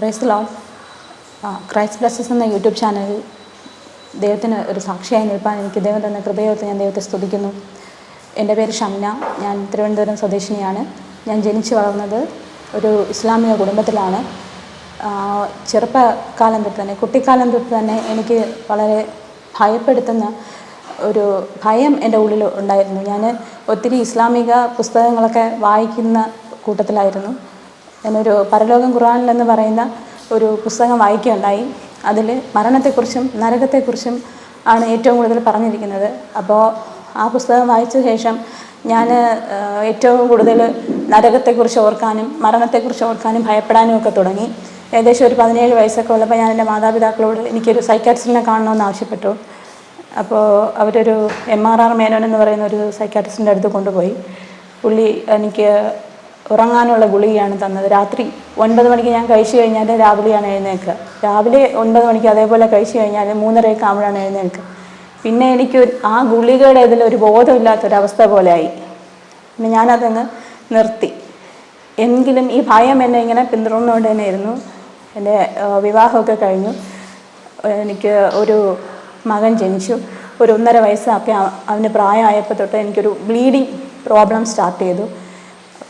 പ്രൈസ്ലോ Christ blesses എന്ന YouTube ചാനലിൽ ദൈവത്തിന് ഒരു സാക്ഷിയായി നിൽപ്പാൻ എനിക്ക് ദൈവം തന്ന കൃപയോർത്ത് ഞാൻ ദൈവത്തെ സ്തുതിക്കുന്നു. എന്റെ പേര് ഷംന. ഞാൻ തിരുവനന്തപുരം സ്വദേശിനിയാണ്. ഞാൻ ജനിച്ചു വളർന്നത് ഒരു ഇസ്ലാമിക കുടുംബത്തിലാണ്. ചെറുപ്പകാലം തൊട്ട് തന്നെ കുട്ടിക്കാലം തൊട്ട് തന്നെ എനിക്ക് വളരെ ഭയപ്പെടുത്തുന്ന ഒരു ഭയം എന്റെ ഉള്ളിൽ ഉണ്ടായിരുന്നു. ഞാൻ ഒത്തിരി ഇസ്ലാമിക പുസ്തകങ്ങളൊക്കെ വായിക്കുന്ന കൂട്ടത്തിലായിരുന്നു. ഞാനൊരു പരലോകം ഖുറാനിൽ എന്ന് പറയുന്ന ഒരു പുസ്തകം വായിക്കുകയുണ്ടായി. അതിൽ മരണത്തെക്കുറിച്ചും നരകത്തെക്കുറിച്ചും ആണ് ഏറ്റവും കൂടുതൽ പറഞ്ഞിരിക്കുന്നത്. അപ്പോൾ ആ പുസ്തകം വായിച്ച ശേഷം ഞാൻ ഏറ്റവും കൂടുതൽ നരകത്തെക്കുറിച്ച് ഓർക്കാനും മരണത്തെക്കുറിച്ച് ഓർക്കാനും ഭയപ്പെടാനും ഒക്കെ തുടങ്ങി. ഏകദേശം ഒരു പതിനേഴ് വയസ്സൊക്കെ ഉള്ളപ്പോൾ ഞാൻ എന്റെ മാതാപിതാക്കളോട് എനിക്കൊരു സൈക്കാട്രിസ്റ്റിനെ കാണണമെന്ന് ആവശ്യപ്പെട്ടു. അപ്പോൾ അവരൊരു എം ആർ ആർ മേനോൻ എന്ന് പറയുന്ന ഒരു സൈക്കാട്രിസ്റ്റിന്റെ അടുത്ത് കൊണ്ടുപോയി. പുള്ളി എനിക്ക് ഉറങ്ങാനുള്ള ഗുളികയാണ് തന്നത്. രാത്രി ഒൻപത് മണിക്ക് ഞാൻ കഴിച്ചു കഴിഞ്ഞാൽ രാവിലെയാണ് എഴുന്നേൽക്കുക. രാവിലെ ഒൻപത് മണിക്ക് അതേപോലെ കഴിച്ചു കഴിഞ്ഞാൽ മൂന്നരയൊക്കെ ആകുമ്പോഴാണ് എഴുന്നേൽക്കുക. പിന്നെ എനിക്ക് ആ ഗുളികയുടെ ഇതിൽ ഒരു ബോധമില്ലാത്തൊരവസ്ഥ പോലെയായി. പിന്നെ ഞാനതങ്ങ് നിർത്തി. എങ്കിലും ഈ ഭയം എന്നെ ഇങ്ങനെ പിന്തുടർന്നുകൊണ്ട് തന്നെയായിരുന്നു എന്റെ വിവാഹമൊക്കെ കഴിഞ്ഞു. എനിക്ക് ഒരു മകൻ ജനിച്ചു. ഒരു ഒന്നര വയസ്സൊക്കെ അവ- അവന് പ്രായമായപ്പോൾ തൊട്ട് എനിക്കൊരു ബ്ലീഡിങ് പ്രോബ്ലം സ്റ്റാർട്ട് ചെയ്തു.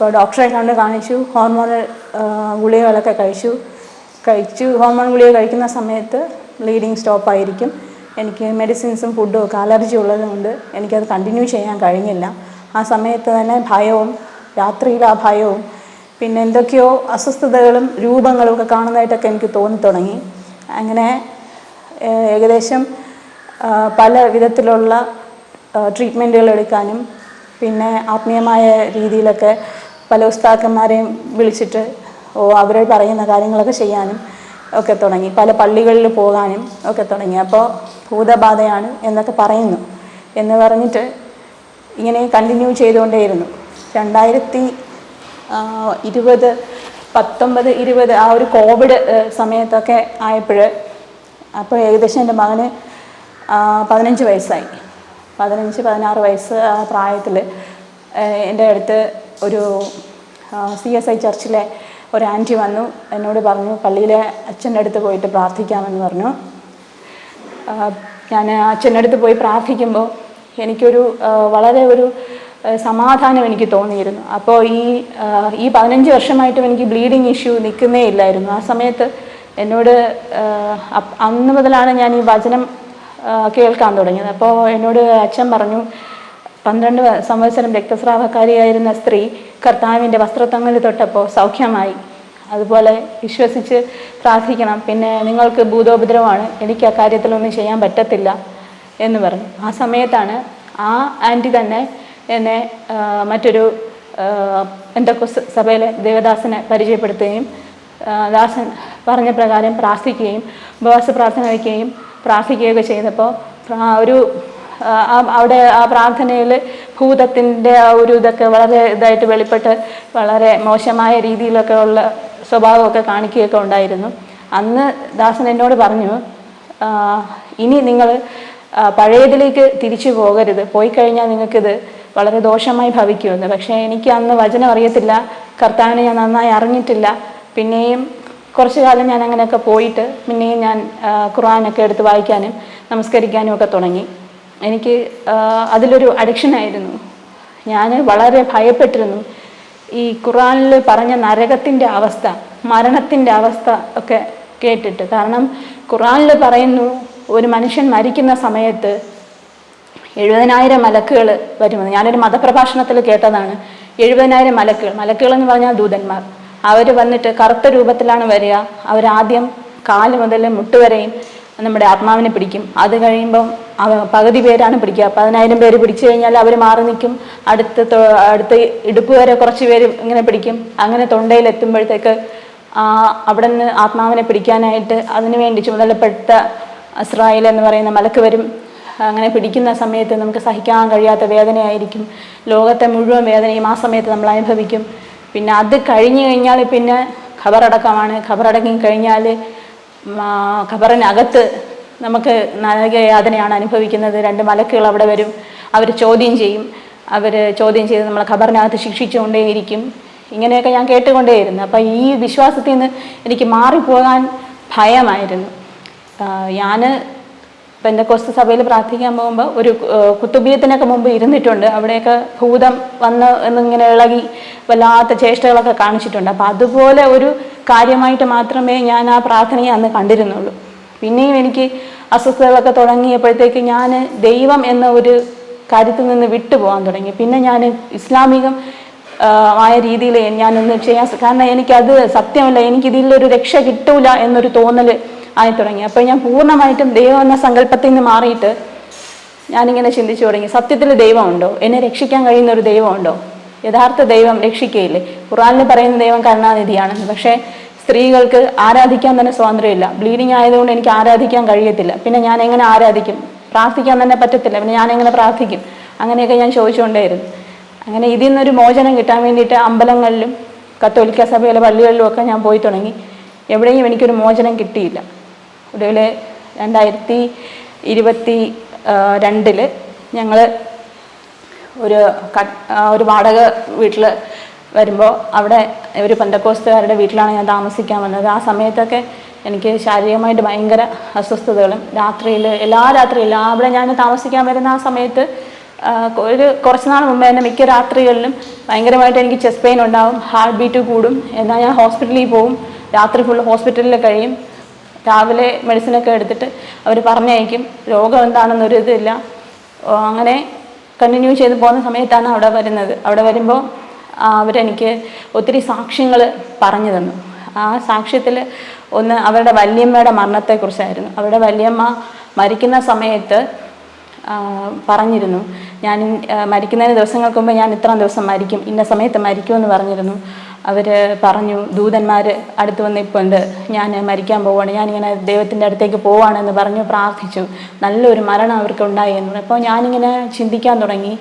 അപ്പോൾ ഡോക്ടറെ കണ്ട് കാണിച്ചു. ഹോർമോണൽ ഗുളികകളൊക്കെ കഴിച്ചു. കഴിച്ചു. ഹോർമോൺ ഗുളിക കഴിക്കുന്ന സമയത്ത് ബ്ലീഡിങ് സ്റ്റോപ്പായിരിക്കും എനിക്ക് മെഡിസിൻസും ഫുഡും ഒക്കെ അലർജി ഉള്ളതുകൊണ്ട് എനിക്കത് കണ്ടിന്യൂ ചെയ്യാൻ കഴിഞ്ഞില്ല. ആ സമയത്ത് തന്നെ ഭയവും രാത്രിയിൽ ആ ഭയവും പിന്നെ എന്തൊക്കെയോ അസ്വസ്ഥതകളും രൂപങ്ങളും ഒക്കെ കാണുന്നതായിട്ടൊക്കെ എനിക്ക് തോന്നി തുടങ്ങി അങ്ങനെ ഏകദേശം പല വിധത്തിലുള്ള ട്രീറ്റ്മെന്റുകൾ എടുക്കാനും പിന്നെ ആത്മീയമായ രീതിയിലൊക്കെ പല ഉസ്താക്കന്മാരെയും വിളിച്ചിട്ട് ഓ അവർ പറയുന്ന കാര്യങ്ങളൊക്കെ ചെയ്യാനും ഒക്കെ തുടങ്ങി. പല പള്ളികളിൽ പോകാനും ഒക്കെ തുടങ്ങി. അപ്പോൾ ഭൂതബാധയാണ് എന്നൊക്കെ പറയുന്നു എന്ന് പറഞ്ഞിട്ട് ഇങ്ങനെ കണ്ടിന്യൂ ചെയ്തുകൊണ്ടേയിരുന്നു. രണ്ടായിരത്തി ഇരുപത് പത്തൊമ്പത് ഇരുപത് ആ ഒരു കോവിഡ് സമയത്തൊക്കെ ആയപ്പോൾ അപ്പോൾ ഏകദേശം എന്റെ മകന് പതിനഞ്ച് വയസ്സായി. പതിനഞ്ച് പതിനാറ് വയസ്സ് ആ പ്രായത്തിൽ എന്റെ അടുത്ത് ഒരു സി എസ് ഐ ചർച്ചിലെ ഒരു ആന്റി വന്നു എന്നോട് പറഞ്ഞു പള്ളിയിലെ അച്ഛന്റെ അടുത്ത് പോയിട്ട് പ്രാർത്ഥിക്കാമെന്ന് പറഞ്ഞു. ഞാൻ അച്ഛന്റെ അടുത്ത് പോയി പ്രാർത്ഥിക്കുമ്പോൾ എനിക്കൊരു വളരെ ഒരു സമാധാനം എനിക്ക് തോന്നിയിരുന്നു. അപ്പോൾ ഈ ഈ പതിനഞ്ച് വർഷമായിട്ടും എനിക്ക് ബ്ലീഡിങ് ഇഷ്യൂ നിൽക്കുന്നേ ഇല്ലായിരുന്നു. ആ സമയത്ത് എന്നോട് അന്ന് മുതലാണ് ഞാൻ ഈ വചനം കേൾക്കാൻ തുടങ്ങിയത്. അപ്പോൾ എന്നോട് അച്ഛൻ പറഞ്ഞു പന്ത്രണ്ട് സംവത്സരം രക്തസ്രാവക്കാരിയായിരുന്ന സ്ത്രീ കർത്താവിന്റെ വസ്ത്രത്തങ്ങളിൽ തൊട്ടപ്പോൾ സൗഖ്യമായി. അതുപോലെ വിശ്വസിച്ച് പ്രാർത്ഥിക്കണം. പിന്നെ നിങ്ങൾക്ക് ഭൂതോപദ്രവമാണ്. എനിക്ക് ആ കാര്യത്തിലൊന്നും ചെയ്യാൻ പറ്റത്തില്ല എന്ന് പറഞ്ഞു. ആ സമയത്താണ് ആ ആന്റി തന്നെ എന്നെ മറ്റൊരു എന്റെ സഭയിലെ ദേവദാസനെ പരിചയപ്പെടുത്തുകയും ദാസൻ പറഞ്ഞ പ്രകാരം പ്രാർത്ഥിക്കുകയും ഉപവാസ പ്രാർത്ഥന വയ്ക്കുകയും പ്രാർത്ഥിക്കുകയൊക്കെ ചെയ്തപ്പോൾ ഒരു അവിടെ ആ പ്രാർത്ഥനയിൽ ഭൂതത്തിന്റെ ആ ഒരു ഇതൊക്കെ വളരെ ഇതായിട്ട് വെളിപ്പെട്ട് വളരെ മോശമായ രീതിയിലൊക്കെ ഉള്ള സ്വഭാവമൊക്കെ കാണിക്കുകയൊക്കെ ഉണ്ടായിരുന്നു. അന്ന് ദാസൻ എന്നോട് പറഞ്ഞു ഇനി നിങ്ങൾ പഴയതിലേക്ക് തിരിച്ചു പോകരുത്. പോയി കഴിഞ്ഞാൽ നിങ്ങൾക്കിത് വളരെ ദോഷമായി ഭവിക്കുമെന്ന്. പക്ഷേ എനിക്ക് അന്ന് വചനം അറിയത്തില്ല. കർത്താവിനെ ഞാൻ നന്നായി അറിഞ്ഞിട്ടില്ല. പിന്നെയും കുറച്ച് കാലം ഞാൻ അങ്ങനെയൊക്കെ പോയിട്ട് പിന്നെയും ഞാൻ ഖുർആാനൊക്കെ എടുത്ത് വായിക്കാനും നമസ്കരിക്കാനും ഒക്കെ തുടങ്ങി. എനിക്ക് അതിലൊരു അഡിക്ഷനായിരുന്നു ഞാൻ വളരെ ഭയപ്പെട്ടിരുന്നു. ഈ ഖുറാനിൽ പറഞ്ഞ നരകത്തിന്റെ അവസ്ഥ മരണത്തിന്റെ അവസ്ഥ ഒക്കെ കേട്ടിട്ട്. കാരണം ഖുറാനിൽ പറയുന്നു ഒരു മനുഷ്യൻ മരിക്കുന്ന സമയത്ത് എഴുപതിനായിരം മലക്കുകൾ വരുമെന്ന്. ഞാനൊരു മതപ്രഭാഷണത്തിൽ കേട്ടതാണ്. എഴുപതിനായിരം മലക്കുകൾ മലക്കുകൾ എന്ന് പറഞ്ഞാൽ ദൂതന്മാർ. അവർ വന്നിട്ട് കറുത്ത രൂപത്തിലാണ് വരിക. അവരാദ്യം കാൽ മുതൽ മുട്ടുവരെയും നമ്മുടെ ആത്മാവിനെ പിടിക്കും. അത് കഴിയുമ്പം പകുതി പേരാണ് പിടിക്കുക. പതിനായിരം പേര് പിടിച്ചു കഴിഞ്ഞാൽ അവർ മാറി നിൽക്കും. അടുത്ത അടുത്ത ഇടുപ്പ് വരെ കുറച്ച് പേര് ഇങ്ങനെ പിടിക്കും. അങ്ങനെ ആ അവിടെ നിന്ന് ആത്മാവിനെ പിടിക്കാനായിട്ട് അതിനുവേണ്ടി ചുമതലപ്പെട്ട ഇസ്രായേൽ എന്ന് പറയുന്ന മലക്ക് വരും. അങ്ങനെ പിടിക്കുന്ന സമയത്ത് നമുക്ക് സഹിക്കാൻ കഴിയാത്ത വേദനയായിരിക്കും. ലോകത്തെ മുഴുവൻ വേദനയും ആ സമയത്ത് നമ്മൾ അനുഭവിക്കും. പിന്നെ അത് കഴിഞ്ഞു കഴിഞ്ഞാൽ പിന്നെ ഖബറടക്കമാണ്. ഖബറടക്കി കഴിഞ്ഞാൽ ഖബറിനകത്ത് നമുക്ക് നരകയാതനയാണ് അനുഭവിക്കുന്നത്. രണ്ട് മലക്കുകൾ അവിടെ വരും. അവർ ചോദ്യം ചെയ്യും. അവർ ചോദ്യം ചെയ്ത് നമ്മളെ ഖബറിനകത്ത് ശിക്ഷിച്ചുകൊണ്ടേയിരിക്കും. ഇങ്ങനെയൊക്കെ ഞാൻ കേട്ടുകൊണ്ടേയിരുന്നു. അപ്പം ഈ വിശ്വാസത്തിൽ നിന്ന് എനിക്ക് മാറിപ്പോകാൻ ഭയമായിരുന്നു. ഞാൻ പെന്തക്കോസ്ത് സഭയിൽ പ്രാർത്ഥിക്കാൻ പോകുമ്പോൾ ഒരു കുത്തുബീയത്തിനൊക്കെ മുമ്പ് ഇരുന്നിട്ടുണ്ട്. അവിടെയൊക്കെ ഭൂതം വന്ന് എന്നിങ്ങനെ ഇളകി വല്ലാത്ത ചേഷ്ടകളൊക്കെ കാണിച്ചിട്ടുണ്ട്. അപ്പം അതുപോലെ ഒരു കാര്യമായിട്ട് മാത്രമേ ഞാൻ ആ പ്രാർത്ഥനയെ അന്ന് കണ്ടിരുന്നുള്ളൂ. പിന്നെയും എനിക്ക് അസ്വസ്ഥതകളൊക്കെ തുടങ്ങിയപ്പോഴത്തേക്ക് ഞാൻ ദൈവം എന്ന ഒരു കാര്യത്തിൽ നിന്ന് വിട്ടുപോകാൻ തുടങ്ങി. പിന്നെ ഞാൻ ഇസ്ലാമികം ആയ രീതിയിൽ ഞാനൊന്ന് ചെയ്യാൻ കാരണം എനിക്കത് സത്യമല്ല എനിക്കിതിലൊരു രക്ഷ കിട്ടൂല എന്നൊരു തോന്നൽ ആയി തുടങ്ങി. അപ്പോൾ ഞാൻ പൂർണമായിട്ടും ദൈവം എന്ന സങ്കല്പത്തിൽ നിന്ന് മാറിയിട്ട് ഞാനിങ്ങനെ ചിന്തിച്ചു തുടങ്ങി. സത്യത്തിൽ ദൈവമുണ്ടോ? എന്നെ രക്ഷിക്കാൻ കഴിയുന്ന ഒരു ദൈവമുണ്ടോ? യഥാർത്ഥ ദൈവം രക്ഷിക്കുകയില്ലേ ഖുറാനിൽ പറയുന്ന ദൈവം കരുണാനിധിയാണെന്ന് പക്ഷേ സ്ത്രീകൾക്ക് ആരാധിക്കാൻ തന്നെ സ്വാതന്ത്ര്യമില്ല. ബ്ലീഡിങ് ആയതുകൊണ്ട് എനിക്ക് ആരാധിക്കാൻ കഴിയത്തില്ല. പിന്നെ ഞാൻ എങ്ങനെ ആരാധിക്കും? പ്രാർത്ഥിക്കാൻ തന്നെ പറ്റത്തില്ല. പിന്നെ ഞാൻ എങ്ങനെ പ്രാർത്ഥിക്കും? അങ്ങനെയൊക്കെ ഞാൻ ചോദിച്ചുകൊണ്ടേയിരുന്നു. അങ്ങനെ ഇതിൽ നിന്നൊരു മോചനം കിട്ടാൻ വേണ്ടിയിട്ട് അമ്പലങ്ങളിലും കത്തോലിക്ക സഭയിലെ പള്ളികളിലും ഒക്കെ ഞാൻ പോയി തുടങ്ങി. എവിടെയും എനിക്കൊരു മോചനം കിട്ടിയില്ല. ഒടുവിൽ രണ്ടായിരത്തി ഇരുപത്തി രണ്ടിൽ ഞങ്ങൾ ഒരു ഒരു വാടക വീട്ടിൽ വരുമ്പോൾ അവിടെ ഒരു പന്തക്കോസ്തുകാരുടെ വീട്ടിലാണ് ഞാൻ താമസിക്കാൻ വന്നത്. ആ സമയത്തൊക്കെ എനിക്ക് ശാരീരികമായിട്ട് ഭയങ്കര അസ്വസ്ഥതകളും രാത്രിയിൽ എല്ലാ രാത്രിയിലും അവിടെ ഞാൻ താമസിക്കാൻ വരുന്ന ആ സമയത്ത് ഒരു കുറച്ച് നാൾ മുമ്പ് തന്നെ മിക്ക രാത്രികളിലും ഭയങ്കരമായിട്ട് എനിക്ക് ചെസ്റ്റ് പെയിൻ ഉണ്ടാവും ഹാർട്ട് ബീറ്റ് കൂടും. എന്നാൽ ഞാൻ ഹോസ്പിറ്റലിൽ പോവും രാത്രി ഫുൾ ഹോസ്പിറ്റലിൽ കഴിയും. രാവിലെ മെഡിസിനൊക്കെ എടുത്തിട്ട് അവർ പറഞ്ഞയക്കും രോഗം എന്താണെന്നൊരു ഇതില്ല അങ്ങനെ കണ്ടിന്യൂ ചെയ്ത് പോകുന്ന സമയത്താണ് അവിടെ വരുന്നത്. അവിടെ വരുമ്പോൾ അവരെനിക്ക് ഒത്തിരി സാക്ഷ്യങ്ങൾ പറഞ്ഞു തന്നു. ആ സാക്ഷ്യത്തിൽ ഒന്ന് അവരുടെ വല്യമ്മയുടെ മരണത്തെക്കുറിച്ചായിരുന്നു. അവരുടെ വല്യമ്മ മരിക്കുന്ന സമയത്ത് പറഞ്ഞിരുന്നു ഞാൻ മരിക്കുന്നതിന് ദിവസങ്ങൾക്ക് മുമ്പ് ഞാൻ ഇത്ര ദിവസം മരിക്കും. ഇന്ന സമയത്ത് മരിക്കുമെന്ന് പറഞ്ഞിരുന്നു. അവർ പറഞ്ഞു ദൂതന്മാർ അടുത്ത് വന്ന് ഇപ്പോൾ ഉണ്ട് ഞാൻ മരിക്കാൻ പോവുകയാണ് ഞാനിങ്ങനെ ദൈവത്തിന്റെ അടുത്തേക്ക് പോവുകയാണെന്ന് പറഞ്ഞു പ്രാർത്ഥിച്ചു. നല്ലൊരു മരണം അവർക്ക് ഉണ്ടായി എന്ന് അപ്പോൾ ഞാനിങ്ങനെ ചിന്തിക്കാൻ തുടങ്ങി.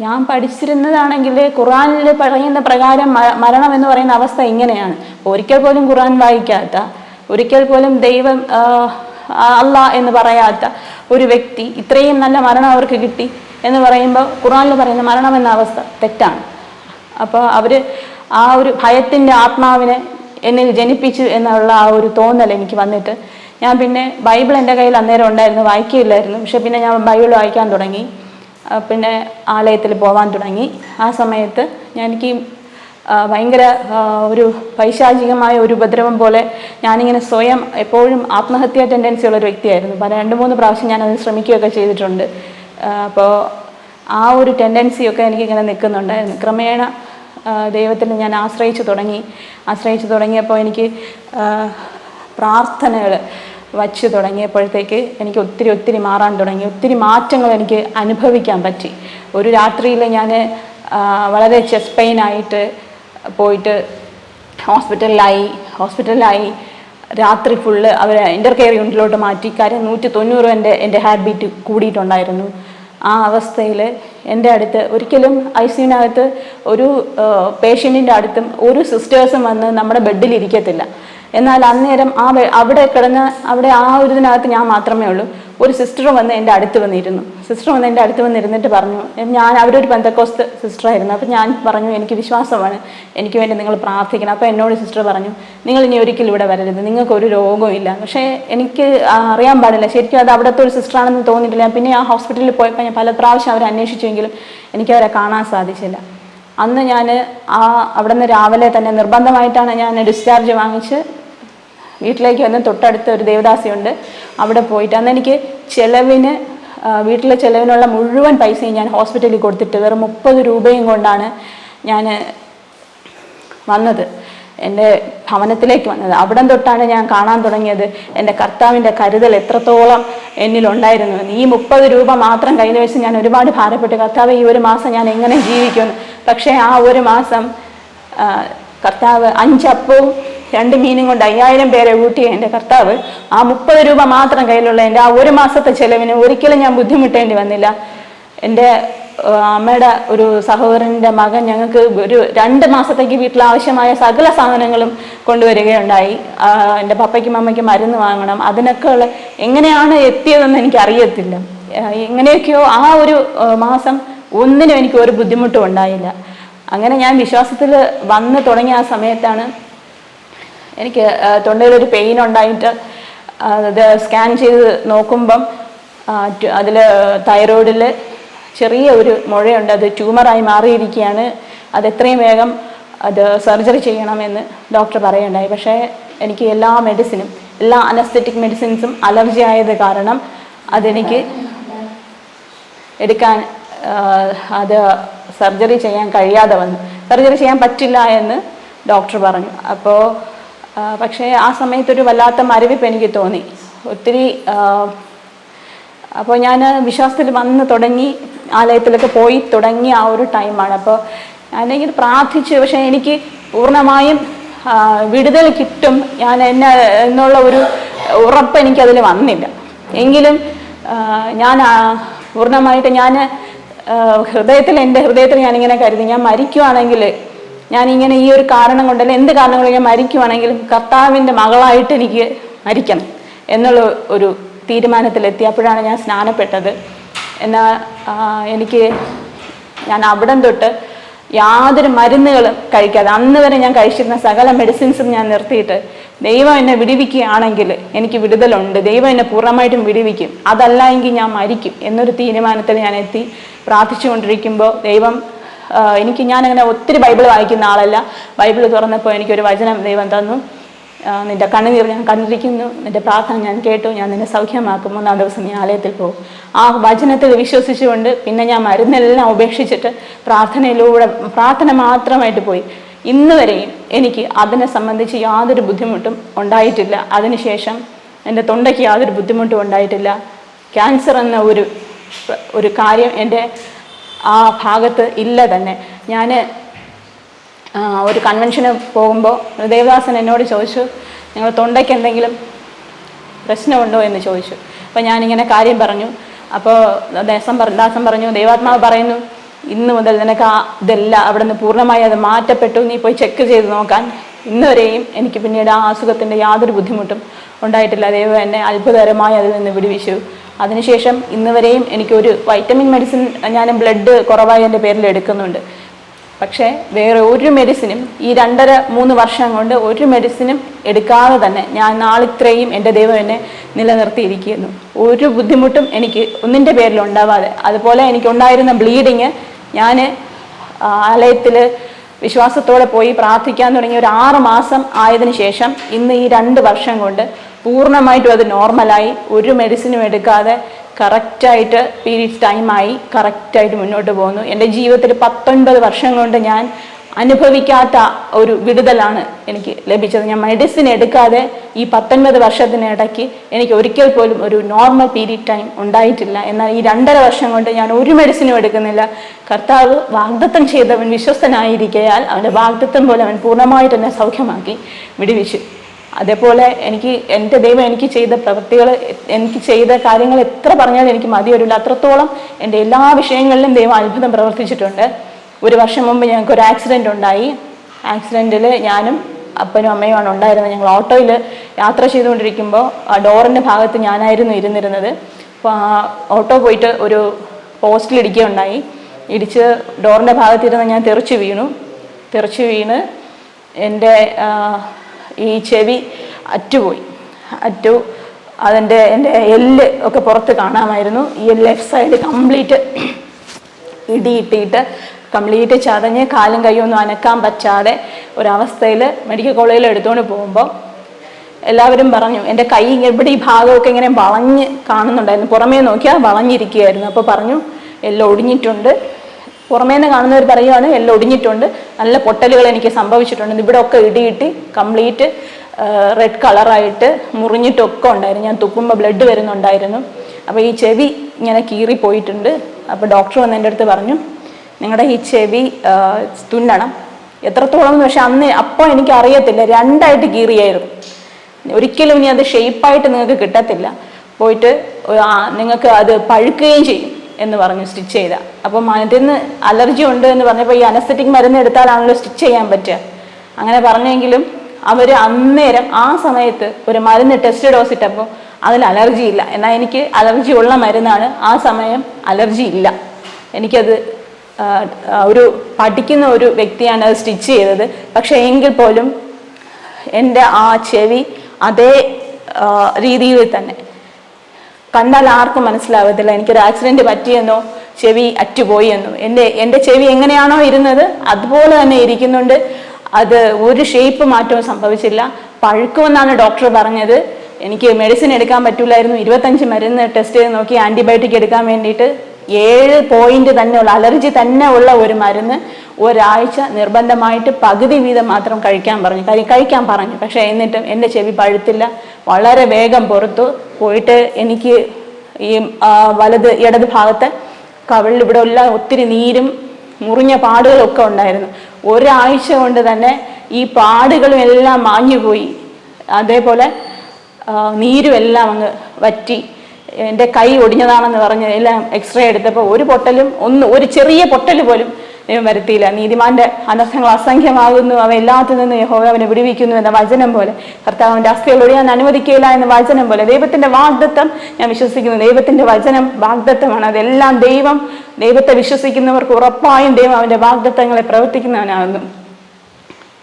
ഞാൻ പഠിച്ചിരുന്നതാണെങ്കിൽ ഖുറാനിൽ പറയുന്ന പ്രകാരം മരണം എന്ന് പറയുന്ന അവസ്ഥ ഇങ്ങനെയാണ്. ഒരിക്കൽ പോലും ഖുറാൻ വായിക്കാത്ത ഒരിക്കൽ പോലും ദൈവം അല്ല എന്ന് പറയാത്ത ഒരു വ്യക്തി ഇത്രയും നല്ല മരണം അവർക്ക് കിട്ടി എന്ന് പറയുമ്പോൾ ഖുറാനിൽ പറയുന്ന മരണം എന്ന അവസ്ഥ തെറ്റാണ്. അപ്പോൾ അവർ ആ ഒരു ഭയത്തിന്റെ ആത്മാവിനെ എന്നിൽ ജനിപ്പിച്ചു എന്നുള്ള ആ ഒരു തോന്നൽ എനിക്ക് വന്നിട്ട്. ഞാൻ പിന്നെ ബൈബിൾ എന്റെ കയ്യിൽ അന്നേരം ഉണ്ടായിരുന്നു വായിക്കില്ലായിരുന്നു പക്ഷെ പിന്നെ ഞാൻ ബൈബിൾ വായിക്കാൻ തുടങ്ങി. പിന്നെ ആലയത്തിൽ പോകാൻ തുടങ്ങി. ആ സമയത്ത് ഞാൻ എനിക്ക് ഭയങ്കര ഒരു പൈശാചികമായ ഒരു ഉപദ്രവം പോലെ ഞാനിങ്ങനെ സ്വയം എപ്പോഴും ആത്മഹത്യാ ടെൻഡൻസി ഉള്ള ഒരു വ്യക്തിയായിരുന്നു. പല രണ്ട് മൂന്ന് പ്രാവശ്യം ഞാൻ അത് ശ്രമിക്കുകയൊക്കെ ചെയ്തിട്ടുണ്ട്. അപ്പോൾ ആ ഒരു ടെൻഡൻസിയൊക്കെ എനിക്കിങ്ങനെ നിൽക്കുന്നുണ്ടായിരുന്നു. ക്രമേണ ദൈവത്തിൽ ഞാൻ ആശ്രയിച്ചു തുടങ്ങി. ആശ്രയിച്ചു തുടങ്ങിയപ്പോൾ എനിക്ക് പ്രാർത്ഥനകൾ വച്ച് തുടങ്ങിയപ്പോഴത്തേക്ക് എനിക്ക് ഒത്തിരി ഒത്തിരി മാറാൻ തുടങ്ങി. ഒത്തിരി മാറ്റങ്ങൾ എനിക്ക് അനുഭവിക്കാൻ പറ്റി. ഒരു രാത്രിയിൽ ഞാൻ വളരെ ചെസ്റ്റ് പെയിൻ ആയിട്ട് പോയിട്ട് ഹോസ്പിറ്റലിലായി. ഹോസ്പിറ്റലിലായി. രാത്രി ഫുള്ള് അവർ ഇന്റർ കെയർ യൂണിറ്റിലോട്ട് മാറ്റി. കാര്യം നൂറ്റി തൊണ്ണൂറ് എന്റെ എന്റെ ഹാർട്ട് ബീറ്റ് കൂടിയിട്ടുണ്ടായിരുന്നു. ആ അവസ്ഥയിൽ എന്റെ അടുത്ത് ഒരിക്കലും ഐ സിയുനകത്ത് ഒരു പേഷ്യന്റിന്റെ അടുത്തും ഒരു സിസ്റ്റേഴ്സും വന്ന് നമ്മുടെ ബെഡിൽ ഇരിക്കത്തില്ല. എന്നാൽ അന്നേരം ആ അവിടെ കിടന്ന് അവിടെ ആ ഒരു ഇതിനകത്ത് ഞാൻ മാത്രമേ ഉള്ളൂ. ഒരു സിസ്റ്റർ വന്ന് എന്റെ അടുത്ത് വന്നിരുന്നു. സിസ്റ്റർ വന്ന് എന്റെ അടുത്ത് വന്നിരുന്നിട്ട് പറഞ്ഞു ഞാൻ അവരൊരു ബന്ധക്കോസ്ത് സിസ്റ്ററായിരുന്നു അപ്പോൾ ഞാൻ പറഞ്ഞു എനിക്ക് വിശ്വാസമാണ്. എനിക്ക് വേണ്ടി നിങ്ങൾ പ്രാർത്ഥിക്കണം. അപ്പോൾ എന്നോട് സിസ്റ്റർ പറഞ്ഞു നിങ്ങൾ ഇനി ഒരിക്കലും ഇവിടെ വരരുത്. നിങ്ങൾക്ക് ഒരു രോഗവും ഇല്ല. പക്ഷേ എനിക്ക് അറിയാൻ പാടില്ല. ശരിക്കും അത് അവിടുത്തെ ഒരു സിസ്റ്ററാണെന്ന് തോന്നിയിട്ടില്ല. പിന്നെ ആ ഹോസ്പിറ്റലിൽ പോയപ്പോൾ ഞാൻ പല പ്രാവശ്യം അവരെ അന്വേഷിച്ചുവെങ്കിലും എനിക്കവരെ കാണാൻ സാധിച്ചില്ല. അന്ന് ഞാൻ ആ അവിടെ നിന്ന് രാവിലെ തന്നെ നിർബന്ധമായിട്ടാണ് ഞാൻ ഡിസ്ചാർജ് വാങ്ങിച്ച് വീട്ടിലേക്ക് വന്ന് തൊട്ടടുത്ത ഒരു ദേവദാസിയുണ്ട്. അവിടെ പോയിട്ട് അന്ന് എനിക്ക് ചിലവിന് വീട്ടിലെ ചിലവിനുള്ള മുഴുവൻ പൈസയും ഞാൻ ഹോസ്പിറ്റലിൽ കൊടുത്തിട്ട് വെറും മുപ്പത് രൂപയും കൊണ്ടാണ് ഞാൻ വന്നത്. എന്റെ ഭവനത്തിലേക്ക് വന്നത്. അവിടം തൊട്ടാണ് ഞാൻ കാണാൻ തുടങ്ങിയത്. എന്റെ കർത്താവിന്റെ കരുതൽ എത്രത്തോളം എന്നിലുണ്ടായിരുന്നു. ഈ മുപ്പത് രൂപ മാത്രം കയ്യിൽ വെച്ച് ഞാൻ ഒരുപാട് ഭാരപ്പെട്ടു. കർത്താവ് ഈ ഒരു മാസം ഞാൻ എങ്ങനെ ജീവിക്കുന്നു? പക്ഷേ ആ ഒരു മാസം കർത്താവ് അഞ്ചപ്പവും രണ്ട് മീനും കൊണ്ട് അയ്യായിരം പേരെ ഊട്ടിയ എന്റെ കർത്താവ്. ആ മുപ്പത് രൂപ മാത്രം കയ്യിലുള്ള എന്റെ ആ ഒരു മാസത്തെ ചെലവിന് ഒരിക്കലും ഞാൻ ബുദ്ധിമുട്ടേണ്ടി വന്നില്ല. എന്റെ അമ്മയുടെ ഒരു സഹോദരന്റെ മകൻ ഞങ്ങൾക്ക് ഒരു രണ്ട് മാസത്തേക്ക് വീട്ടിൽ ആവശ്യമായ സകല സാധനങ്ങളും കൊണ്ടുവരികയുണ്ടായി. എന്റെ പപ്പയ്ക്കും അമ്മയ്ക്കും മരുന്ന് വാങ്ങണം. അതിനൊക്കെ ഉള്ള എങ്ങനെയാണ് എത്തിയതെന്ന് എനിക്ക് അറിയത്തില്ല എങ്ങനെയൊക്കെയോ ആ ഒരു മാസം ഒന്നിനും എനിക്ക് ഒരു ബുദ്ധിമുട്ടും ഉണ്ടായില്ല. അങ്ങനെ ഞാൻ വിശ്വാസത്തിൽ വന്ന് തുടങ്ങിയ ആ സമയത്താണ് എനിക്ക് തൊണ്ടയിലൊരു പെയിൻ ഉണ്ടായിട്ട് അത് സ്കാൻ ചെയ്ത് നോക്കുമ്പം അതിൽ തൈറോയിഡിൽ ചെറിയ ഒരു മുഴയുണ്ട്. അത് ട്യൂമറായി മാറിയിരിക്കുകയാണ്. അത് എത്രയും വേഗം അത് സർജറി ചെയ്യണമെന്ന് ഡോക്ടർ പറയുണ്ടായി പക്ഷേ എനിക്ക് എല്ലാ മെഡിസിനും എല്ലാ അനസ്തെറ്റിക് മെഡിസിൻസും അലർജി ആയത് കാരണം അതെനിക്ക് എടുക്കാൻ അത് സർജറി ചെയ്യാൻ കഴിയാതെ വന്നു. സർജറി ചെയ്യാൻ പറ്റില്ല എന്ന് ഡോക്ടർ പറഞ്ഞു. അപ്പോൾ പക്ഷേ ആ സമയത്തൊരു വല്ലാത്ത മരവിപ്പ് എനിക്ക് തോന്നി. ഒത്തിരി അപ്പോൾ ഞാൻ വിശ്വാസത്തിൽ വന്ന് തുടങ്ങി ആലയത്തിലൊക്കെ പോയി തുടങ്ങി ആ ഒരു ടൈമാണ്. അപ്പോൾ ഞാനിങ്ങനെ പ്രാർത്ഥിച്ചു പക്ഷേ എനിക്ക് പൂർണമായും വിടുതൽ കിട്ടും. ഞാൻ എന്നെ എന്നുള്ള ഒരു ഉറപ്പ് എനിക്കതിൽ വന്നില്ല. എങ്കിലും ഞാൻ പൂർണമായിട്ട് ഞാൻ ഹൃദയത്തിൽ എന്റെ ഹൃദയത്തിൽ ഞാനിങ്ങനെ കരുതി. ഞാൻ മരിക്കുവാണെങ്കിൽ ഞാനിങ്ങനെ ഈ ഒരു കാരണം കൊണ്ടല്ല എന്ത് കാരണം കൊണ്ട് ഞാൻ മരിക്കുവാണെങ്കിലും കർത്താവിന്റെ മകളായിട്ട് എനിക്ക് മരിക്കണം എന്നുള്ള ഒരു തീരുമാനത്തിലെത്തിയപ്പോഴാണ് ഞാൻ സ്നാനപ്പെട്ടത്. എന്നാൽ എനിക്ക് ഞാൻ അവിടം തൊട്ട് യാതൊരു മരുന്നുകളും കഴിക്കാതെ അന്ന് വരെ ഞാൻ കഴിച്ചിരുന്ന സകല മെഡിസിൻസും ഞാൻ നിർത്തിയിട്ട് ദൈവം എന്നെ വിടിവിക്കുകയാണെങ്കിൽ എനിക്ക് വിടുതലുണ്ട്. ദൈവം എന്നെ പൂർണമായിട്ടും വിടിവിക്കും. അതല്ല എങ്കിൽ ഞാൻ മരിക്കും എന്നൊരു തീരുമാനത്തിൽ ഞാൻ എത്തി പ്രാർത്ഥിച്ചുകൊണ്ടിരിക്കുമ്പോൾ ദൈവം എനിക്ക് ഞാനങ്ങനെ ഒത്തിരി ബൈബിൾ വായിക്കുന്ന ആളല്ല. ബൈബിൾ തുറന്നപ്പോൾ എനിക്കൊരു വചനം ദൈവം തന്നു. നിന്റെ കണ്ണുനീർ ഞാൻ കണ്ടിരിക്കുന്നു. നിന്റെ പ്രാർത്ഥന ഞാൻ കേട്ടു. ഞാൻ നിന്നെ സൗഖ്യമാക്കും. മൂന്നാം ദിവസം ഞാൻ ആലയത്തിൽ പോകും. ആ വചനത്തിൽ വിശ്വസിച്ചുകൊണ്ട് പിന്നെ ഞാൻ മരുന്നെല്ലാം ഉപേക്ഷിച്ചിട്ട് പ്രാർത്ഥനയിലൂടെ പ്രാർത്ഥന മാത്രമായിട്ട് പോയി. ഇന്ന് വരെയും എനിക്ക് അതിനെ സംബന്ധിച്ച് യാതൊരു ബുദ്ധിമുട്ടും ഉണ്ടായിട്ടില്ല. അതിനുശേഷം എന്റെ തൊണ്ടയ്ക്ക് യാതൊരു ബുദ്ധിമുട്ടും ഉണ്ടായിട്ടില്ല. ക്യാൻസർ എന്ന ഒരു ഒരു കാര്യം എന്റെ ആ ഭാഗത്ത് ഇല്ല തന്നെ. ഞാൻ ഒരു കൺവെൻഷന് പോകുമ്പോൾ ദേവദാസൻ എന്നോട് ചോദിച്ചു നിങ്ങൾ തൊണ്ടയ്ക്ക് എന്തെങ്കിലും പ്രശ്നമുണ്ടോ? എന്ന് ചോദിച്ചു. അപ്പോൾ ഞാനിങ്ങനെ കാര്യം പറഞ്ഞു. അപ്പോൾ പറ ദാസൻ പറഞ്ഞു ദൈവാത്മാവ് പറയുന്നു ഇന്ന് മുതൽ നിനക്ക് ആ ഇതല്ല അവിടെ നിന്ന് പൂർണമായി അത് മാറ്റപ്പെട്ടു നീ പോയി ചെക്ക് ചെയ്ത് നോക്കാൻ. ഇന്ന് വരെയും എനിക്ക് പിന്നീട് ആ അസുഖത്തിന്റെ യാതൊരു ബുദ്ധിമുട്ടും ഉണ്ടായിട്ടില്ല. ദൈവം എന്നെ അത്ഭുതകരമായി അതിൽ നിന്ന് വിടുവിച്ചു. അതിനുശേഷം ഇന്ന് വരെയും എനിക്കൊരു വൈറ്റമിൻ മെഡിസിൻ ഞാൻ ബ്ലഡ് കുറവായി എന്റെ പേരിൽ എടുക്കുന്നുണ്ട്. പക്ഷേ വേറെ ഒരു മെഡിസിനും ഈ രണ്ടര മൂന്ന് വർഷം കൊണ്ട് ഒരു മെഡിസിനും എടുക്കാതെ തന്നെ ഞാൻ നാളിത്രയും എന്റെ ദൈവം എന്നെ നിലനിർത്തിയിരിക്കുന്നു. ഒരു ബുദ്ധിമുട്ടും എനിക്ക് ഒന്നിന്റെ പേരിൽ ഉണ്ടാവാതെ അതുപോലെ എനിക്കുണ്ടായിരുന്ന ബ്ലീഡിങ് ഞാൻ ആലയത്തിൽ വിശ്വാസത്തോടെ പോയി പ്രാർത്ഥിക്കാൻ തുടങ്ങി ഒരു ആറ് മാസം ആയതിനു ശേഷം ഇന്ന് ഈ രണ്ട് വർഷം കൊണ്ട് പൂർണമായിട്ടും അത് നോർമലായി ഒരു മെഡിസിനും എടുക്കാതെ കറക്റ്റായിട്ട് പീരീഡ്സ് ടൈമായി കറക്റ്റായിട്ട് മുന്നോട്ട് പോകുന്നു. എന്റെ ജീവിതത്തിൽ പത്തൊൻപത് വർഷം കൊണ്ട് ഞാൻ അനുഭവിക്കാത്ത ഒരു വിടുതലാണ് എനിക്ക് ലഭിച്ചത്. ഞാൻ മെഡിസിൻ എടുക്കാതെ ഈ പത്തൊൻപത് വർഷത്തിനിടയ്ക്ക് എനിക്ക് ഒരിക്കൽ പോലും ഒരു നോർമൽ പീരീഡ് ടൈം ഉണ്ടായിട്ടില്ല. എന്നാൽ ഈ രണ്ടര വർഷം കൊണ്ട് ഞാൻ ഒരു മെഡിസിനും എടുക്കുന്നില്ല. കർത്താവ് വാഗ്ദത്തം ചെയ്തവൻ വിശ്വസ്തനായിരിക്കയാൽ അവന്റെ വാഗ്ദത്തം പോലെ അവൻ പൂർണമായിട്ട് എന്നെ സൗഖ്യമാക്കി വിടുവിച്ചു. അതേപോലെ എനിക്ക് എന്റെ ദൈവം എനിക്ക് ചെയ്ത പ്രവൃത്തികൾ എനിക്ക് ചെയ്ത കാര്യങ്ങൾ എത്ര പറഞ്ഞാലും എനിക്ക് മതി വരില്ല അത്രത്തോളം എന്റെ എല്ലാ വിഷയങ്ങളിലും ദൈവം അത്ഭുതം പ്രവർത്തിച്ചിട്ടുണ്ട്. ഒരു വർഷം മുമ്പ് ഞങ്ങൾക്ക് ഒരു ആക്സിഡന്റ് ഉണ്ടായി. ആക്സിഡന്റിൽ ഞാനും അപ്പനും അമ്മയുമാണ് ഉണ്ടായിരുന്നത്. ഞങ്ങൾ ഓട്ടോയിൽ യാത്ര ചെയ്തുകൊണ്ടിരിക്കുമ്പോൾ ആ ഡോറിന്റെ ഭാഗത്ത് ഞാനായിരുന്നു ഇരുന്നിരുന്നത്. അപ്പോൾ ഓട്ടോ പോയിട്ട് ഒരു പോസ്റ്റിൽ ഇടിക്കുകയുണ്ടായി. ഇടിച്ച് ഡോറിന്റെ ഭാഗത്തിരുന്ന് ഞാൻ തെറിച്ച് വീണു. തെറിച്ച് വീണ് എന്റെ ഈ ചെവി അറ്റുപോയി. അറ്റു അതിന്റെ എന്റെ എല്ല് ഒക്കെ പുറത്ത് കാണാമായിരുന്നു. ഈ ലെഫ്റ്റ് സൈഡ് കംപ്ലീറ്റ് ഇടിയിട്ടിട്ട് കംപ്ലീറ്റ് ചതഞ്ഞ് കാലും കൈയൊന്നും അനക്കാൻ പറ്റാതെ ഒരവസ്ഥയിൽ മെഡിക്കൽ കോളേജിൽ എടുത്തുകൊണ്ട് പോകുമ്പോൾ എല്ലാവരും പറഞ്ഞു എന്റെ കൈ ഇവിടെ ഈ ഭാഗമൊക്കെ ഇങ്ങനെ വളഞ്ഞ് കാണുന്നുണ്ടായിരുന്നു. പുറമേ നോക്കിയാൽ വളഞ്ഞിരിക്കുകയായിരുന്നു. അപ്പോൾ പറഞ്ഞു എല്ലാം ഒടിഞ്ഞിട്ടുണ്ട്. പുറമേ നിന്ന് കാണുന്നവർ പറയുവാണ് എല്ലാം ഒടിഞ്ഞിട്ടുണ്ട്. നല്ല പൊട്ടലുകൾ എനിക്ക് സംഭവിച്ചിട്ടുണ്ട്. ഇവിടെ ഒക്കെ ഇടിയിട്ട് കംപ്ലീറ്റ് റെഡ് കളറായിട്ട് മുറിഞ്ഞിട്ടൊക്കെ ഉണ്ടായിരുന്നു. ഞാൻ തുപ്പുമ്പോൾ ബ്ലഡ് വരുന്നുണ്ടായിരുന്നു. അപ്പോൾ ഈ ചെവി ഇങ്ങനെ കീറി പോയിട്ടുണ്ട് അപ്പോൾ ഡോക്ടർ വന്ന് എന്റെ അടുത്ത് പറഞ്ഞു നിങ്ങളുടെ ഈ ചെവി തുന്നണം. എത്രത്തോളം എന്ന് പക്ഷെ അന്ന് അപ്പോൾ എനിക്ക് അറിയത്തില്ല രണ്ടായിട്ട് കീറിയായിരുന്നു. ഒരിക്കലും ഇനി അത് ഷേപ്പായിട്ട് നിങ്ങൾക്ക് കിട്ടത്തില്ല. പോയിട്ട് നിങ്ങൾക്ക് അത് പഴുക്കുകയും ചെയ്യും എന്ന് പറഞ്ഞു സ്റ്റിച്ച് ചെയ്ത. അപ്പം അതിന് അലർജി ഉണ്ട് എന്ന് പറഞ്ഞപ്പോൾ ഈ അനസ്തറ്റിക് മരുന്ന് എടുത്താലാണല്ലോ സ്റ്റിച്ച് ചെയ്യാൻ പറ്റുക. അങ്ങനെ പറഞ്ഞെങ്കിലും അവർ അന്നേരം ആ സമയത്ത് ഒരു മരുന്ന് ടെസ്റ്റ് ഡോസ് ഇട്ടപ്പോൾ അതിൽ അലർജി ഇല്ല. എന്നാൽ എനിക്ക് അലർജി ഉള്ള മരുന്നാണ് ആ സമയം അലർജി ഇല്ല. എനിക്കത് ഒരു പഠിക്കുന്ന ഒരു വ്യക്തിയാണ് അത് സ്റ്റിച്ച് ചെയ്തത്. പക്ഷേ എങ്കിൽ പോലും എന്റെ ആ ചെവി അതേ രീതിയിൽ തന്നെ. കണ്ടാൽ ആർക്കും മനസ്സിലാവത്തില്ല എനിക്കൊരു ആക്സിഡന്റ് പറ്റിയെന്നോ ചെവി അറ്റുപോയി എന്നോ എന്റെ എന്റെ ചെവി എങ്ങനെയാണോ ഇരുന്നത് അതുപോലെ തന്നെ ഇരിക്കുന്നുണ്ട്. അത് ഒരു ഷേപ്പ് മാറ്റവും സംഭവിച്ചില്ല. പഴുക്കുമെന്നാണ് ഡോക്ടർ പറഞ്ഞത്. എനിക്ക് മെഡിസിൻ എടുക്കാൻ പറ്റില്ലായിരുന്നു ഇരുപത്തഞ്ച് മരുന്ന് ടെസ്റ്റ് ചെയ്ത് നോക്കി ആന്റിബയോട്ടിക് എടുക്കാൻ വേണ്ടിയിട്ട് ഏഴ് പോയിന്റ് തന്നെയുള്ള അലർജി തന്നെ ഉള്ള ഒരു മരുന്ന് ഒരാഴ്ച നിർബന്ധമായിട്ട് പകുതി വീതം മാത്രം കഴിക്കാൻ പറഞ്ഞു. കഴി- കഴിക്കാൻ പറഞ്ഞു. പക്ഷേ എന്നിട്ടും എന്റെ ചെവി പഴുത്തില്ല. വളരെ വേഗം പുറത്തു പോയിട്ട് എനിക്ക് ഈ വലത് ഇടത് ഭാഗത്ത് കവിളിൽ ഉള്ള ഒത്തിരി നീരും മുറിഞ്ഞ പാടുകളൊക്കെ ഉണ്ടായിരുന്നു. ഒരാഴ്ച കൊണ്ട് തന്നെ ഈ പാടുകളും എല്ലാം മാഞ്ഞുപോയി. അതേപോലെ നീരും എല്ലാം അങ്ങ് വറ്റി. എന്റെ കൈ ഒടിഞ്ഞതാണെന്ന് പറഞ്ഞ് എല്ലാം എക്സ്റേ എടുത്തപ്പോൾ ഒരു പൊട്ടലും ഒന്ന് ഒരു ചെറിയ പൊട്ടൽ പോലും ദൈവം വരുത്തിയില്ല. നീതിമാന്റെ അനർത്ഥങ്ങൾ അസംഖ്യമാകുന്നു. അവ എല്ലാത്തിൽ നിന്ന് യഹോവ അവനെ വിടുവിക്കുന്നു എന്ന വചനം പോലെ കർത്താവിന്റെ അസ്ഥികൾ ഒഴിയാൻ അനുവദിക്കുകയില്ല എന്ന വചനം പോലെ ദൈവത്തിന്റെ വാഗ്ദത്വം ഞാൻ വിശ്വസിക്കുന്നു. ദൈവത്തിന്റെ വചനം വാഗ്ദത്വമാണ് അതെല്ലാം ദൈവം ദൈവത്തെ വിശ്വസിക്കുന്നവർക്ക് ഉറപ്പായും ദൈവം അവന്റെ വാഗ്ദത്വങ്ങളെ പ്രവർത്തിക്കുന്നവനാകുന്നു.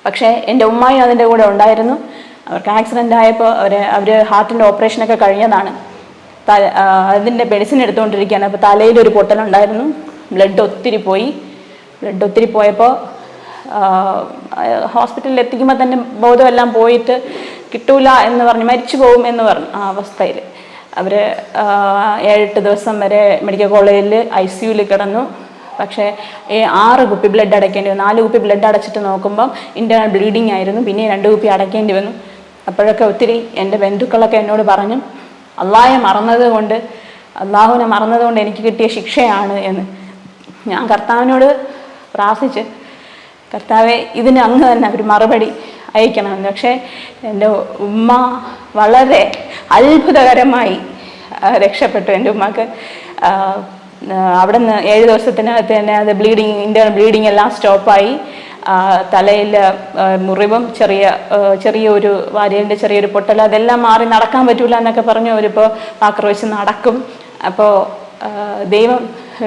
പക്ഷേ എന്റെ ഉമ്മായും അതിന്റെ കൂടെ ഉണ്ടായിരുന്നു. അവർക്ക് ആക്സിഡന്റ് ആയപ്പോൾ അവർ അവർ ഹാർട്ടിന്റെ ഓപ്പറേഷനൊക്കെ കഴിഞ്ഞതാണ്. അതിന്റെ മെഡിസിൻ എടുത്തുകൊണ്ടിരിക്കുകയാണ്. അപ്പോൾ തലയിൽ ഒരു പൊട്ടലുണ്ടായിരുന്നു. ബ്ലഡ് ഒത്തിരി പോയി. ബ്ലഡ് ഒത്തിരി പോയപ്പോൾ ഹോസ്പിറ്റലിൽ എത്തിക്കുമ്പോൾ തന്നെ ബോധമെല്ലാം പോയിട്ട് കിട്ടൂല എന്ന് പറഞ്ഞ് മരിച്ചു പോകും എന്ന് പറഞ്ഞു ആ അവസ്ഥയിൽ അവർ ഏഴെട്ട് ദിവസം വരെ മെഡിക്കൽ കോളേജിൽ ഐ സിയുയിൽ കിടന്നു. പക്ഷേ ഈ ആറ് കുപ്പി ബ്ലഡ് അടയ്ക്കേണ്ടി വന്നു. നാല് കുപ്പി ബ്ലഡ് അടച്ചിട്ട് നോക്കുമ്പം ഇന്റർണൽ ബ്ലീഡിങ് ആയിരുന്നു. പിന്നെ രണ്ട് കുപ്പി അടയ്ക്കേണ്ടി വന്നു. അപ്പോഴൊക്കെ ഒത്തിരി എന്റെ ബന്ധുക്കളൊക്കെ എന്നോട് പറഞ്ഞു അള്ളാഹെ മറന്നത് കൊണ്ട് അള്ളാഹുവിനെ മറന്നത് കൊണ്ട് എനിക്ക് കിട്ടിയ ശിക്ഷയാണ് എന്ന് ഞാൻ കർത്താവിനോട് പ്രാർത്ഥിച്ച് കർത്താവെ ഇതിന് അങ്ങ് തന്നെ ഒരു മറുപടി അയക്കണമെന്ന്. പക്ഷേ എന്റെ ഉമ്മ വളരെ അത്ഭുതകരമായി രക്ഷപ്പെട്ടു. എന്റെ ഉമ്മക്ക് അവിടെ നിന്ന് ഏഴ് ദിവസത്തിനകത്ത് തന്നെ അത് ബ്ലീഡിങ് ഇന്റർ ബ്ലീഡിങ് എല്ലാം സ്റ്റോപ്പായി. തലയിൽ മുറിവും ചെറിയ ചെറിയ ഒരു വാരിയലിന്റെ ചെറിയൊരു പൊട്ടൽ അതെല്ലാം മാറി നടക്കാൻ പറ്റൂല എന്നൊക്കെ പറഞ്ഞു അവരിപ്പോൾ ആക്രോശിച്ച് നടക്കും. അപ്പോൾ ദൈവം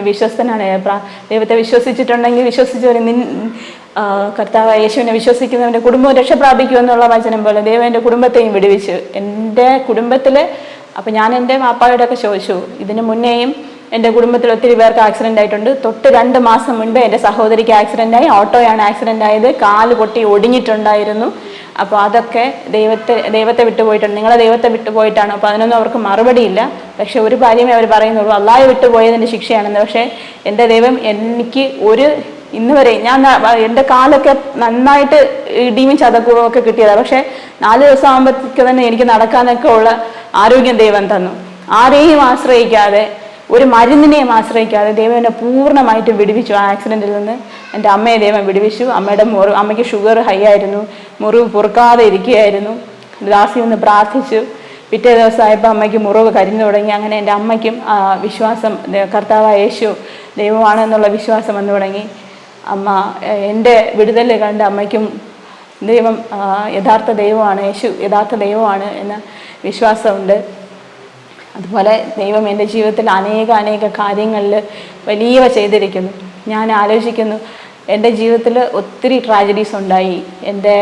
വിശ്വസ്തനാണ്. ദൈവത്തെ വിശ്വസിച്ചിട്ടുണ്ടെങ്കിൽ വിശ്വസിച്ചവർ നിൻ കർത്താവ് യേശുവിനെ വിശ്വസിക്കുന്നവന്റെ കുടുംബം രക്ഷ പ്രാപിക്കും എന്നുള്ള വചനം പോലെ ദൈവം എന്റെ കുടുംബത്തെയും വിടുവിച്ചു. എന്റെ കുടുംബത്തിൽ അപ്പം ഞാൻ എന്റെ മാപ്പായോടൊക്കെ ചോദിച്ചു ഇതിന് മുന്നേയും എന്റെ കുടുംബത്തിൽ ഒത്തിരി പേർക്ക് ആക്സിഡന്റ് ആയിട്ടുണ്ട്. തൊട്ട് രണ്ട് മാസം മുൻപേ എന്റെ സഹോദരിക്ക് ആക്സിഡന്റ് ആയി. ഓട്ടോയാണ് ആക്സിഡന്റ് ആയത്. കാൽ പൊട്ടി ഒടിഞ്ഞിട്ടുണ്ടായിരുന്നു. അപ്പോൾ അതൊക്കെ ദൈവത്തെ ദൈവത്തെ വിട്ടുപോയിട്ടുണ്ട് നിങ്ങളെ ദൈവത്തെ വിട്ടുപോയിട്ടാണ് അപ്പോൾ അതിനൊന്നും അവർക്ക് മറുപടിയില്ല. പക്ഷെ ഒരു കാര്യമേ അവർ പറയുന്നുള്ളൂ. അള്ളാഹ് വിട്ടുപോയതിന്റെ ശിക്ഷയാണെന്ന്. പക്ഷേ എന്റെ ദൈവം എനിക്ക് ഒരു ഇന്ന് വരെ ഞാൻ എന്റെ കാലൊക്കെ നന്നായിട്ട് ഇടിയും ചതക്കുകയും ഒക്കെ കിട്ടിയതാണ്. പക്ഷേ നാല് ദിവസം ആകുമ്പോഴത്തേക്ക് തന്നെ എനിക്ക് നടക്കാനൊക്കെ ഉള്ള ആരോഗ്യം ദൈവം തന്നു. ആരെയും ആശ്രയിക്കാതെ ഒരു മരുന്നിനെയും ആശ്രയിക്കാതെ ദൈവം എന്നെ പൂർണമായിട്ടും വിടുവിച്ചു. ആ ആക്സിഡന്റിൽ നിന്ന് എന്റെ അമ്മയെ ദൈവം വിടുവിച്ചു. അമ്മയുടെ മുറി അമ്മയ്ക്ക് ഷുഗർ ഹൈ ആയിരുന്നു. മുറിവ് പൊറുക്കാതെ ഇരിക്കുകയായിരുന്നു. ദാസി ഒന്ന് പ്രാർത്ഥിച്ചു. പിറ്റേ ദിവസമായപ്പോൾ അമ്മയ്ക്ക് മുറിവ് കരിഞ്ഞു തുടങ്ങി. അങ്ങനെ എന്റെ അമ്മയ്ക്കും വിശ്വാസം കർത്താവ് യേശു ദൈവമാണെന്നുള്ള വിശ്വാസം വന്നു തുടങ്ങി. അമ്മ എന്റെ വിടുതൽ കണ്ട് അമ്മയ്ക്കും ദൈവം യഥാർത്ഥ ദൈവമാണ് യേശു യഥാർത്ഥ ദൈവമാണ് എന്ന വിശ്വാസമുണ്ട്. അതുപോലെ ദൈവം എന്റെ ജീവിതത്തിൽ അനേക അനേക കാര്യങ്ങളിൽ വലിയവ ചെയ്തിരിക്കുന്നു. ഞാൻ ആലോചിക്കുന്നു എന്റെ ജീവിതത്തിൽ ഒത്തിരി ട്രാജഡീസ് ഉണ്ടായി. എന്റെ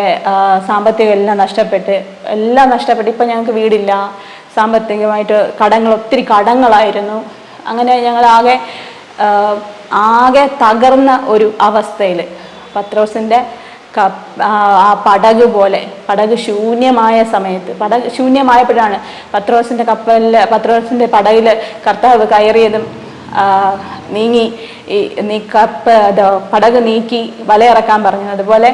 സാമ്പത്തികം എല്ലാം നഷ്ടപ്പെട്ട് എല്ലാം നഷ്ടപ്പെട്ട്. ഇപ്പം ഞങ്ങൾക്ക് വീടില്ല. സാമ്പത്തികമായിട്ട് കടങ്ങൾ ഒത്തിരി കടങ്ങളായിരുന്നു. അങ്ങനെ ഞങ്ങളാകെ ആകെ തകർന്ന ഒരു അവസ്ഥയിൽ. പത്രോസിന്റെ ആ പടക് പോലെ പടക് ശൂന്യമായ സമയത്ത് പടക് ശൂന്യമായപ്പോഴാണ് പത്രോസിന്റെ കപ്പലിൽ പത്രോസിന്റെ പടയിൽ കർത്താവ് കയറിയതും നീങ്ങി നീ കപ്പ് പടക് നീക്കി വലയിറക്കാൻ പറഞ്ഞു അതുപോലെ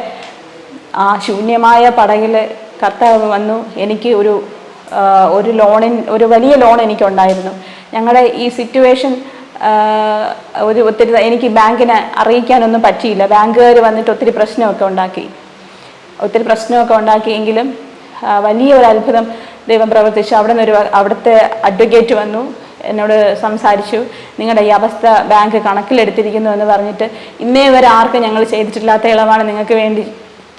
ആ ശൂന്യമായ പടകിൽ കർത്താവ് വന്നു. എനിക്ക് ഒരു ഒരു ലോണിൻ ഒരു വലിയ ലോൺ എനിക്കുണ്ടായിരുന്നു. ഞങ്ങളുടെ ഈ സിറ്റുവേഷൻ ഒരു ഒത്തിരി എനിക്ക് ബാങ്കിനെ അറിയിക്കാനൊന്നും പറ്റിയില്ല. ബാങ്കുകാർ വന്നിട്ട് ഒത്തിരി പ്രശ്നമൊക്കെ ഉണ്ടാക്കി. ഒത്തിരി പ്രശ്നമൊക്കെ ഉണ്ടാക്കിയെങ്കിലും വലിയ ഒരു അത്ഭുതം ദൈവം പ്രവർത്തിച്ചു. അവിടെ നിന്നൊരു അവിടുത്തെ അഡ്വക്കേറ്റ് വന്നു. എന്നോട് സംസാരിച്ചു. നിങ്ങളുടെ ഈ അവസ്ഥ ബാങ്ക് കണക്കിലെടുത്തിരിക്കുന്നു എന്ന് പറഞ്ഞിട്ട് ഇന്നേ വരെ ആർക്കും ഞങ്ങൾ ചെയ്തിട്ടില്ലാത്ത ഇളവാണ് നിങ്ങൾക്ക് വേണ്ടി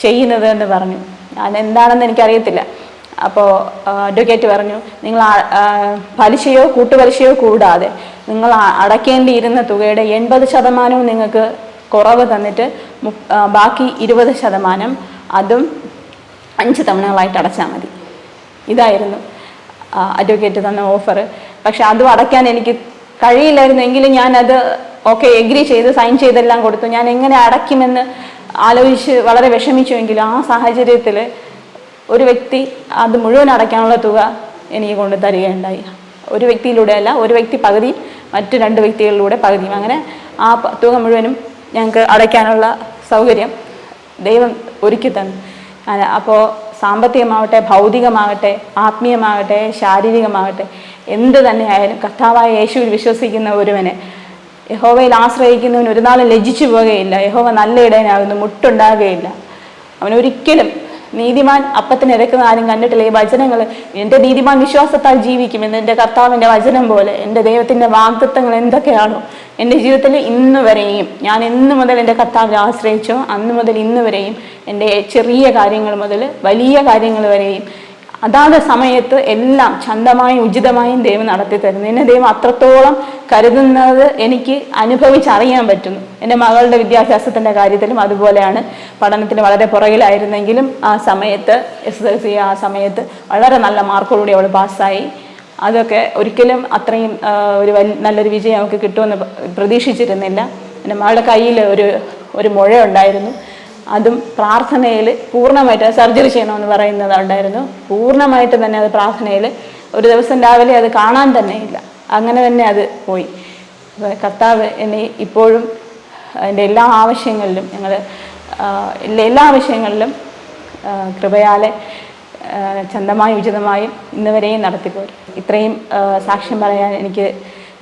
ചെയ്യുന്നത് എന്ന് പറഞ്ഞു. ഞാൻ എന്താണെന്ന് എനിക്കറിയത്തില്ല. അപ്പോൾ അഡ്വക്കേറ്റ് പറഞ്ഞു നിങ്ങൾ പലിശയോ കൂട്ടുപലിശയോ കൂടാതെ നിങ്ങൾ അടയ്ക്കേണ്ടിയിരുന്ന തുകയുടെ എൺപത് ശതമാനവും നിങ്ങൾക്ക് കുറവ് തന്നിട്ട് ബാക്കി ഇരുപത് ശതമാനം അതും അഞ്ച് തവണകളായിട്ട് അടച്ചാൽ മതി. ഇതായിരുന്നു അഡ്വക്കേറ്റ് തന്ന ഓഫർ പക്ഷെ അതും അടയ്ക്കാൻ എനിക്ക് കഴിയില്ലായിരുന്നു. എങ്കിലും ഞാനത് ഓക്കെ എഗ്രി ചെയ്ത് സൈൻ ചെയ്തെല്ലാം കൊടുത്തു. ഞാൻ എങ്ങനെ അടയ്ക്കുമെന്ന് ആലോചിച്ച് വളരെ വിഷമിച്ചുവെങ്കിലും ആ സാഹചര്യത്തിൽ ഒരു വ്യക്തി അത് മുഴുവൻ അടയ്ക്കാനുള്ള തുക എനിക്ക് കൊണ്ട് തരികയുണ്ടായി. ഒരു വ്യക്തിയിലൂടെ അല്ല ഒരു വ്യക്തി പകുതി മറ്റു രണ്ട് വ്യക്തികളിലൂടെ പകുതിയും. അങ്ങനെ ആ തുക മുഴുവനും ഞങ്ങൾക്ക് അടയ്ക്കാനുള്ള സൗകര്യം ദൈവം ഒരുക്കി തന്നു. അപ്പോൾ സാമ്പത്തികമാവട്ടെ ഭൗതികമാകട്ടെ ആത്മീയമാകട്ടെ ശാരീരികമാകട്ടെ എന്ത് തന്നെയായാലും കർത്താവായ യേശുവിൽ വിശ്വസിക്കുന്ന ഒരുവനെ യഹോവയിൽ ആശ്രയിക്കുന്നവന് ഒരു നാളും ലജ്ജിച്ചു പോകുകയില്ല യഹോവ നല്ല ഇടയനാകുന്നു മുട്ടുണ്ടാകുകയില്ല. അവൻ ഒരിക്കലും നീതിമാൻ അപ്പത്തിന് ഇരക്കുന്ന ആരും കണ്ടിട്ടില്ല. ഈ വചനങ്ങൾ എന്റെ നീതിമാൻ വിശ്വാസത്താൽ ജീവിക്കും ജീവിക്കുമെന്ന് എന്റെ കർത്താവിന്റെ വചനം പോലെ എന്റെ ദൈവത്തിന്റെ വാഗ്ദത്വങ്ങൾ എന്തൊക്കെയാണോ എന്റെ ജീവിതത്തിൽ ഇന്ന് വരെയും ഞാൻ ഇന്ന് മുതൽ എന്റെ കർത്താവിനെ ആശ്രയിച്ചോ അന്ന് മുതൽ ഇന്ന് വരെയും എന്റെ ചെറിയ കാര്യങ്ങൾ മുതൽ വലിയ കാര്യങ്ങൾ വരെയും അതാത് സമയത്ത് എല്ലാം ചന്തമായും ഉചിതമായും ദൈവം നടത്തി തരുന്നു. എന്നെ ദൈവം അത്രത്തോളം കരുതുന്നത് എനിക്ക് അനുഭവിച്ചറിയാൻ പറ്റുന്നു. എന്റെ മകളുടെ വിദ്യാഭ്യാസത്തിന്റെ കാര്യത്തിലും അതുപോലെയാണ്. പഠനത്തിന് വളരെ പുറകിലായിരുന്നെങ്കിലും ആ സമയത്ത് എസ് എൽ സി ആ സമയത്ത് വളരെ നല്ല മാർക്കോടുകൂടി അവൾ പാസ്സായി. അതൊക്കെ ഒരിക്കലും അത്രയും ഒരു വലിയ നല്ലൊരു വിജയം അവൾക്ക് കിട്ടുമെന്ന് പ്രതീക്ഷിച്ചിരുന്നില്ല. എന്റെ മകളുടെ കയ്യിൽ ഒരു ഒരു മുഴ ഉണ്ടായിരുന്നു അതും പ്രാർത്ഥനയിൽ പൂർണമായിട്ട് സർജറി ചെയ്യണമെന്ന് പറയുന്നത് ഉണ്ടായിരുന്നു പൂർണമായിട്ട് തന്നെ അത് പ്രാർത്ഥനയിൽ ഒരു ദിവസം രാവിലെ അത് കാണാൻ തന്നെ ഇല്ല. അങ്ങനെ തന്നെ അത് പോയി. കർത്താവ് എന്നെ ഇപ്പോഴും എന്റെ എല്ലാ ആവശ്യങ്ങളിലും ഞങ്ങൾ എല്ലാ ആവശ്യങ്ങളിലും കൃപയാലെ ചന്തമായി ഉചിതമായും ഇന്ന് വരെയും നടത്തിപ്പോരും ഇത്രയും സാക്ഷ്യം പറയാൻ എനിക്ക്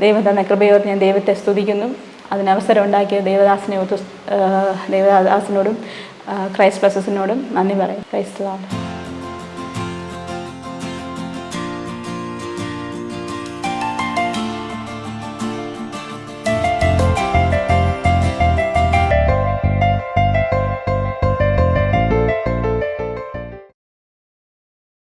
ദൈവം തന്ന കൃപയോട് ഞാൻ ദൈവത്തെ സ്തുതിക്കുന്നു. അതിന് അവസരം ഉണ്ടാക്കിയ ദേവദാസിനെ ദേവദാസിനോടും ക്രൈസ്റ്റ് പ്രസസിനോടും നന്ദി പറയും. ക്രൈസ്റ്റ്